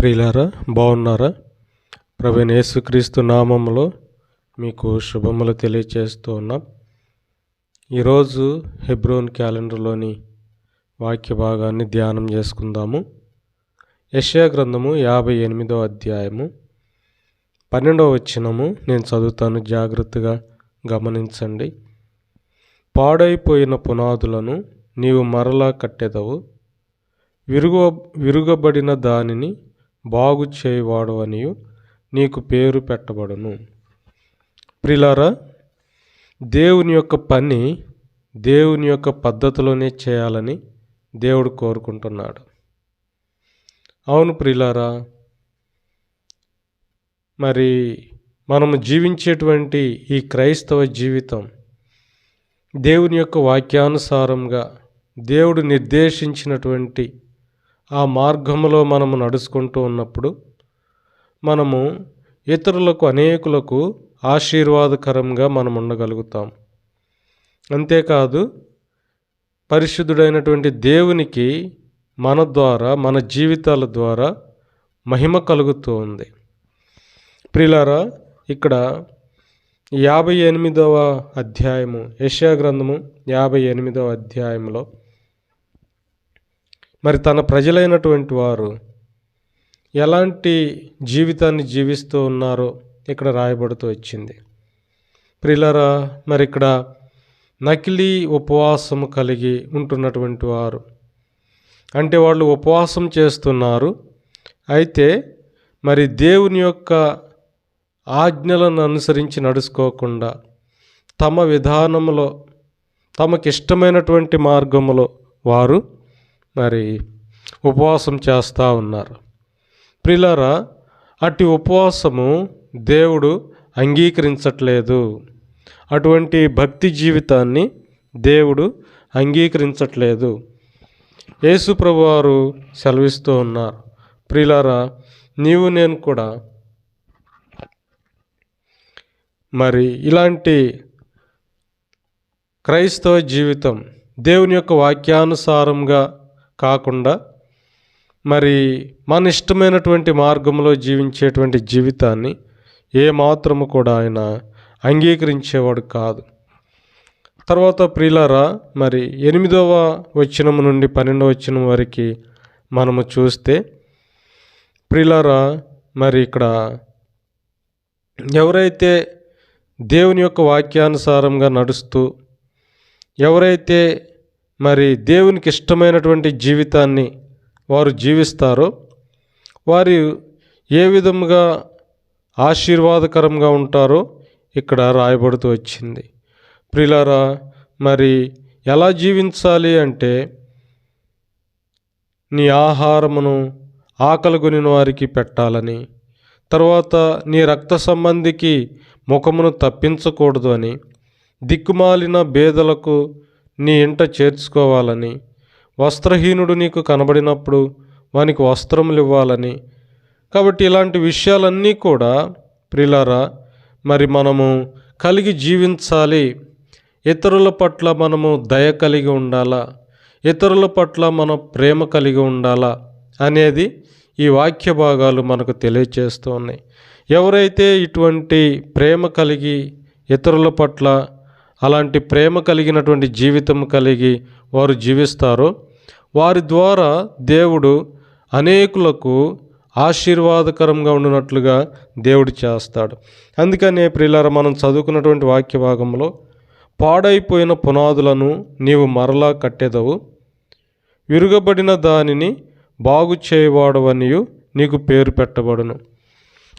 ప్రియులారా బాగున్నారా? ప్రవీణ్ యేసుక్రీస్తు నామంలో మీకు శుభములు తెలియచేస్తూ ఉన్నాం. ఈరోజు హెబ్రోన్ క్యాలెండర్లోని వాక్య భాగాన్ని ధ్యానం చేసుకుందాము. యెషయా గ్రంథము యాభై ఎనిమిదో అధ్యాయము పన్నెండవ వచ్చినము నేను చదువుతాను జాగ్రత్తగా గమనించండి. పాడైపోయిన పునాదులను నీవు మరలా కట్టెదవు. విరుగు విరుగబడిన దానిని బాగు చేయవాడు అనియు నీకు పేరు పెట్టబడును. ప్రిలారా దేవుని యొక్క పని దేవుని యొక్క పద్ధతిలోనే చేయాలని దేవుడు కోరుకుంటున్నాడు. అవును ప్రిలారా మరి మనము జీవించేటువంటి ఈ క్రైస్తవ జీవితం దేవుని యొక్క వాక్యానుసారంగా దేవుడు నిర్దేశించినటువంటి ఆ మార్గంలో మనము నడుచుకుంటూ ఉన్నప్పుడు మనము ఇతరులకు అనేకులకు ఆశీర్వాదకరంగా మనం ఉండగలుగుతాం. అంతేకాదు పరిశుద్ధుడైనటువంటి దేవునికి మన ద్వారా మన జీవితాల ద్వారా మహిమ కలుగుతూ ఉంది. ప్రిలారా ఇక్కడ యాభై ఎనిమిదవ అధ్యాయము యశా గ్రంథము యాభై ఎనిమిదవ అధ్యాయంలో మరి తన ప్రజలైనటువంటి వారు ఎలాంటి జీవితాన్ని జీవిస్తూ ఉన్నారో ఇక్కడ రాయబడుతూ వచ్చింది. ప్రిలరా మరి ఇక్కడ నకిలీ ఉపవాసము కలిగి ఉంటున్నటువంటి వారు. అంటే వాళ్ళు ఉపవాసం చేస్తున్నారు. అయితే మరి దేవుని యొక్క ఆజ్ఞలను అనుసరించి నడుచుకోకుండా తమ విధానంలో తమకిష్టమైనటువంటి మార్గంలో వారు మరి ఉపవాసం చేస్తూ ఉన్నారు. ప్రిలరా అటు ఉపవాసము దేవుడు అంగీకరించట్లేదు. అటువంటి భక్తి జీవితాన్ని దేవుడు అంగీకరించట్లేదు. యేసుప్రభు వారు సెలవిస్తూ ఉన్నారు. ప్రిలారా నీవు నేను కూడా. మరి ఇలాంటి క్రైస్తవ జీవితం దేవుని యొక్క వాక్యానుసారంగా కాకుండా మరి మన ఇష్టమైనటువంటి మార్గంలో జీవించేటువంటి జీవితాన్ని ఏ మాత్రము కూడా ఆయన అంగీకరించేవాడు కాదు. తర్వాత ప్రియులారా మరి ఎనిమిదవ వచనం నుండి పన్నెండవ వచనం వరకు మనము చూస్తే ప్రియులారా మరి ఇక్కడ ఎవరైతే దేవుని యొక్క వాక్యానుసారంగా నడుస్తూ ఎవరైతే మరి దేవునికి ఇష్టమైనటువంటి జీవితాన్ని వారు జీవిస్తారో వారు ఏ విధముగా ఆశీర్వాదకరంగా ఉంటారో ఇక్కడ రాయబడుతూ వచ్చింది. ప్రిలారా మరి ఎలా జీవించాలి అంటే నీ ఆహారమును ఆకలిగొనిన వారికి పెట్టాలని తర్వాత నీ రక్త సంబంధికి ముఖమును తప్పించకూడదు అని దిక్కుమాలిన బేదలకు నీ ఇంట చేర్చుకోవాలని వస్త్రహీనుడు నీకు కనబడినప్పుడు వానికి వస్త్రములు ఇవ్వాలని కాబట్టి ఇలాంటి విషయాలన్నీ కూడా ప్రిలారా మరి మనము కలిగి జీవించాలి. ఇతరుల పట్ల మనము దయ కలిగి ఉండాలా? ఇతరుల పట్ల మన ప్రేమ కలిగి ఉండాలా? అనేది ఈ వాక్య భాగాలు మనకు తెలియచేస్తున్నాయి ఎవరైతే ఇటువంటి ప్రేమ కలిగి ఇతరుల పట్ల అలాంటి ప్రేమ కలిగినటువంటి జీవితం కలిగి వారు జీవిస్తారో వారి ద్వారా దేవుడు అనేకులకు ఆశీర్వాదకరంగా ఉండినట్లుగా దేవుడు చేస్తాడు. అందుకనే ప్రియులార మనం చదువుకున్నటువంటి వాక్య భాగంలో పాడైపోయిన పునాదులను నీవు మరలా కట్టెదవు విరుగబడిన దానిని బాగు చేయవాడవనియు నీకు పేరు పెట్టబడును.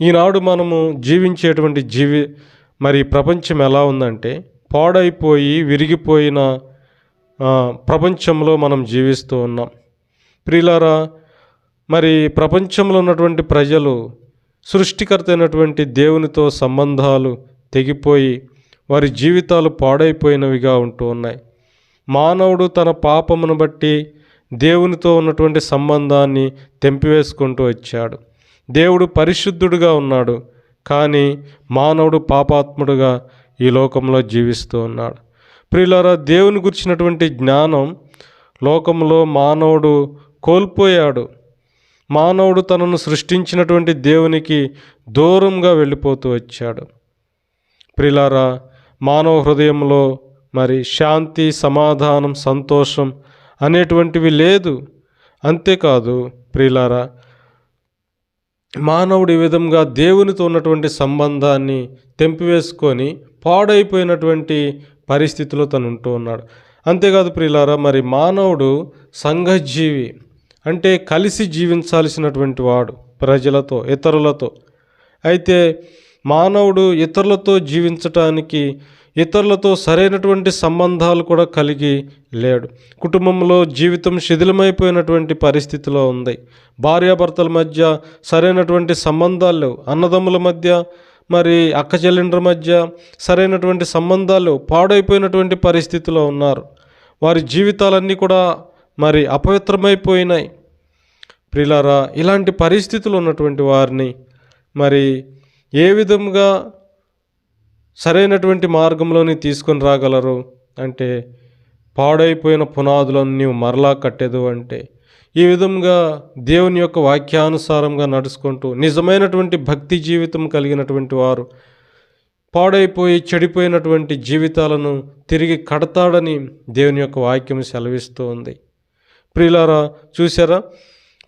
ఈనాడు మనము జీవించేటువంటి జీవి మరి ప్రపంచం ఎలా ఉందంటే పాడైపోయి విరిగిపోయిన ప్రపంచంలో మనం జీవిస్తూ ఉన్నాం. ప్రియులారా మరి ప్రపంచంలో ఉన్నటువంటి ప్రజలు సృష్టికర్త అయినటువంటి దేవునితో సంబంధాలు తెగిపోయి వారి జీవితాలు పాడైపోయినవిగా ఉంటూ ఉన్నాయి. మానవుడు తన పాపమును బట్టి దేవునితో ఉన్నటువంటి సంబంధాన్ని తెంపివేసుకుంటూ వచ్చాడు. దేవుడు పరిశుద్ధుడుగా ఉన్నాడు. కానీ మానవుడు పాపాత్ముడుగా ఈ లోకంలో జీవిస్తూ ఉన్నాడు. ప్రియులారా దేవుని గురించినటువంటి జ్ఞానం లోకంలో మానవుడు కోల్పోయాడు. మానవుడు తనను సృష్టించినటువంటి దేవునికి దూరంగా వెళ్ళిపోతూ వచ్చాడు. ప్రిలారా మానవ హృదయంలో మరి శాంతి సమాధానం సంతోషం అనేటువంటివి లేదు. అంతేకాదు ప్రిలారా మానవుడు ఈ విధంగా దేవునితో ఉన్నటువంటి సంబంధాన్ని తెంపివేసుకొని పాడైపోయినటువంటి పరిస్థితిలో తను ఉంటూ ఉన్నాడు. అంతేకాదు ప్రియులారా మరి మానవుడు సంఘజీవి అంటే కలిసి జీవించాల్సినటువంటి వాడు ప్రజలతో ఇతరులతో. అయితే మానవుడు ఇతరులతో జీవించటానికి ఇతరులతో సరైనటువంటి సంబంధాలు కూడా కలిగి లేడు. కుటుంబంలో జీవితం శిథిలమైపోయినటువంటి పరిస్థితిలో ఉంది. భార్యాభర్తల మధ్య సరైనటువంటి సంబంధాలు లేవు. అన్నదమ్ముల మధ్య మరి అక్క చెల్లెండ్రి మధ్య సరైనటువంటి సంబంధాలు పాడైపోయినటువంటి పరిస్థితిలో ఉన్నారు. వారి జీవితాలన్నీ కూడా మరి అపవిత్రమైపోయినాయి. ప్రిలారా ఇలాంటి పరిస్థితులు ఉన్నటువంటి వారిని మరి ఏ విధంగా సరైనటువంటి మార్గంలోని తీసుకొని రాగలరు? అంటే పాడైపోయిన పునాదులను నీవు మరలా కట్టేదు అంటే ఈ విధంగా దేవుని యొక్క వాక్యానుసారంగా నడుచుకుంటూ నిజమైనటువంటి భక్తి జీవితం కలిగినటువంటి వారు పాడైపోయి చెడిపోయినటువంటి జీవితాలను తిరిగి కడతాడని దేవుని యొక్క వాక్యం సెలవిస్తూ ఉంది. ప్రియులారా చూసారా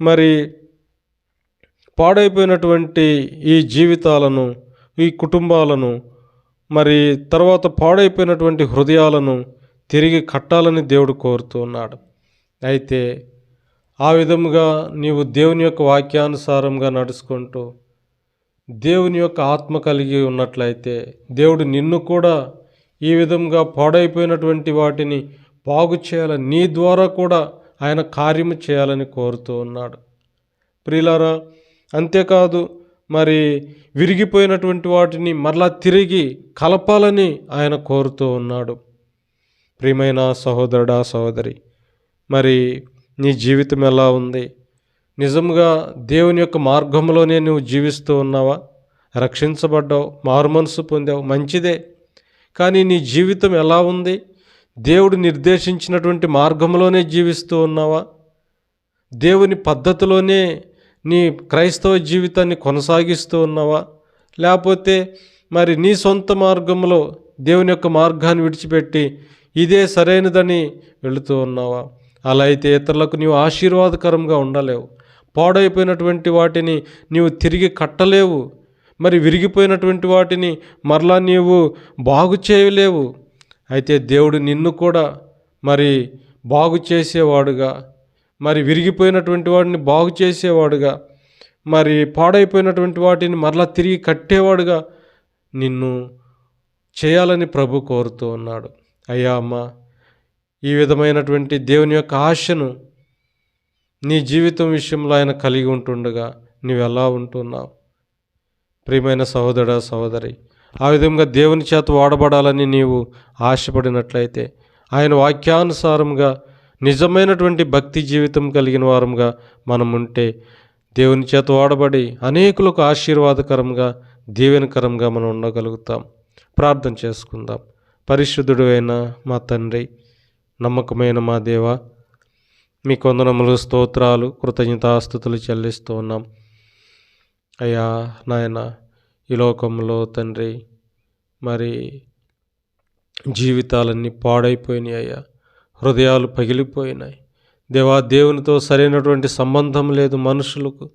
మరి పాడైపోయినటువంటి ఈ జీవితాలను ఈ కుటుంబాలను మరి తర్వాత పాడైపోయినటువంటి హృదయాలను తిరిగి కట్టాలని దేవుడు కోరుతూ ఉన్నాడు. అయితే ఆ విధముగా నీవు దేవుని యొక్క వాక్యానుసారంగా నడుచుకుంటూ దేవుని యొక్క ఆత్మ కలిగి ఉన్నట్లయితే దేవుడు నిన్ను కూడా ఈ విధంగా పాడైపోయినటువంటి వాటిని బాగు చేయాలని నీ ద్వారా కూడా ఆయన కార్యము చేయాలని కోరుతూ ఉన్నాడు. ప్రియులారా అంతేకాదు మరి విరిగిపోయినటువంటి వాటిని మరలా తిరిగి కలపాలని ఆయన కోరుతూ ఉన్నాడు. ప్రియమైన సహోదరుడా సహోదరి మరి నీ జీవితం ఎలా ఉంది? నిజంగా దేవుని యొక్క మార్గంలోనే నువ్వు జీవిస్తూ ఉన్నావా? రక్షించబడ్డావు మారుమనసు పొందావు మంచిదే. కానీ నీ జీవితం ఎలా ఉంది? దేవుడు నిర్దేశించినటువంటి మార్గంలోనే జీవిస్తూ ఉన్నావా? దేవుని పద్ధతిలోనే నీ క్రైస్తవ జీవితాన్ని కొనసాగిస్తూ ఉన్నావా? లేకపోతే మరి నీ సొంత మార్గంలో దేవుని యొక్క మార్గాన్ని విడిచిపెట్టి ఇదే సరైనదని వెళుతూ ఉన్నావా? అలా అయితే ఇతరులకు నీవు ఆశీర్వాదకరంగా ఉండలేవు. పాడైపోయినటువంటి వాటిని నీవు తిరిగి కట్టలేవు. మరి విరిగిపోయినటువంటి వాటిని మరలా నీవు బాగు చేయలేవు. అయితే దేవుడు నిన్ను కూడా మరి బాగు చేసేవాడుగా మరి విరిగిపోయినటువంటి వాడిని బాగు చేసేవాడుగా మరి పాడైపోయినటువంటి వాటిని మరలా తిరిగి కట్టేవాడుగా నిన్ను చేయాలని ప్రభు కోరుతూ ఉన్నాడు. అయ్యా అమ్మ ఈ విధమైనటువంటి దేవుని యొక్క ఆశను నీ జీవితం విషయంలో ఆయన కలిగి ఉంటుండగా నీవు ఎలా ఉంటున్నావు? ప్రియమైన సహోదర సహోదరి ఆ విధంగా దేవుని చేత వాడబడాలని నీవు ఆశపడినట్లయితే ఆయన వాక్యానుసారంగా నిజమైనటువంటి భక్తి జీవితం కలిగిన వారంగా మనం ఉంటే దేవుని చేత వాడబడి అనేకులకు ఆశీర్వాదకరంగా దీవెనకరంగా మనం ఉండగలుగుతాం. ప్రార్థన చేసుకుందాం. పరిశుద్ధుడు అయిన మా తండ్రి నమ్మకమైన మా దేవ మీ కొందనములు స్తోత్రాలు కృతజ్ఞతాస్థుతులు చెల్లిస్తూ ఉన్నాం అయ్యా నాయన ఈ లోకంలో తండ్రి మరి జీవితాలన్నీ పాడైపోయినాయి అయ్యా. హృదయాలు పగిలిపోయినాయి. దేవా దేవునితో సరైనటువంటి సంబంధం లేదు మనుషులకు.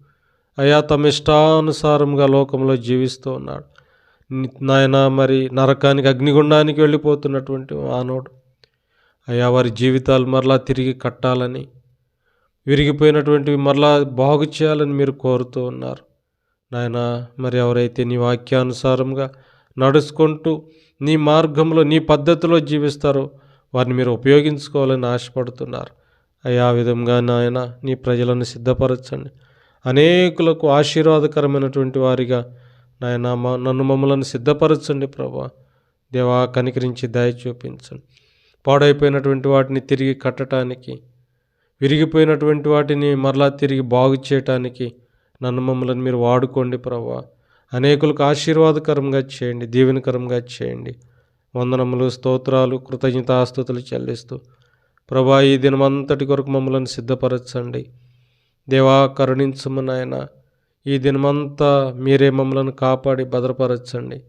అయా తమ ఇష్టానుసారంగా లోకంలో జీవిస్తూ ఉన్నాడు. నాయన మరి నరకానికి అగ్నిగుండానికి వెళ్ళిపోతున్నటువంటి మానవుడు అయ్యా వారి జీవితాలు మరలా తిరిగి కట్టాలని విరిగిపోయినటువంటివి మరలా బాగు చేయాలని మీరు కోరుతూ ఉన్నారు. నాయన మరి ఎవరైతే నీ వాక్యానుసారంగా నడుచుకుంటూ నీ మార్గంలో నీ పద్ధతిలో జీవిస్తారో వారిని మీరు ఉపయోగించుకోవాలని ఆశపడుతున్నారు. అయ్యా ఆ విధంగా నాయన నీ ప్రజలను సిద్ధపరచండి. అనేకులకు ఆశీర్వాదకరమైనటువంటి వారిగా నాయన నన్ను మమ్మలను సిద్ధపరచండి ప్రభా. దేవా కనికరించి దయ చూపించండి. పాడైపోయినటువంటి వాటిని తిరిగి కట్టడానికి విరిగిపోయినటువంటి వాటిని మరలా తిరిగి బాగు చేయటానికి నన్ను మమ్మల్ని మీరు వాడుకోండి ప్రభా అనేకులకు ఆశీర్వాదకరంగా చేయండి దీవెనకరంగా చేయండి. వందనములు స్తోత్రాలు కృతజ్ఞతాస్తుతులు చెల్లిస్తూ ప్రభా ఈ దినమంతటి కొరకు మమ్మల్ని సిద్ధపరచండి. దేవా కరుణించుము నాయన. ఈ దినమంతా మీరే మమ్మలను కాపాడి భద్రపరచండి.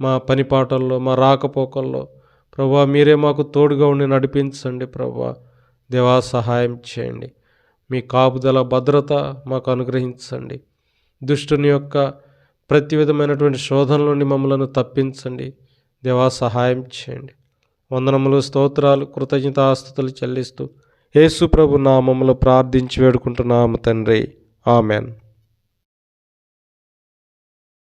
మా పని పాటల్లో మా రాకపోకల్లో ప్రభా మీరే మాకు తోడుగా ఉండి నడిపించండి ప్రభా. దేవా సహాయం చేయండి. మీ కాపుదల భద్రత మాకు అనుగ్రహించండి. దుష్టుని యొక్క ప్రతి విధమైనటువంటి శోధన నుండి మమ్మలను తప్పించండి. దేవా సహాయం చేయండి. వందనములు స్తోత్రాలు కృతజ్ఞతాస్తుతులు చెల్లిస్తూ యేసు ప్రభు నామములో ప్రార్థించి వేడుకుంటున్నాము తండ్రి. ఆమెన్.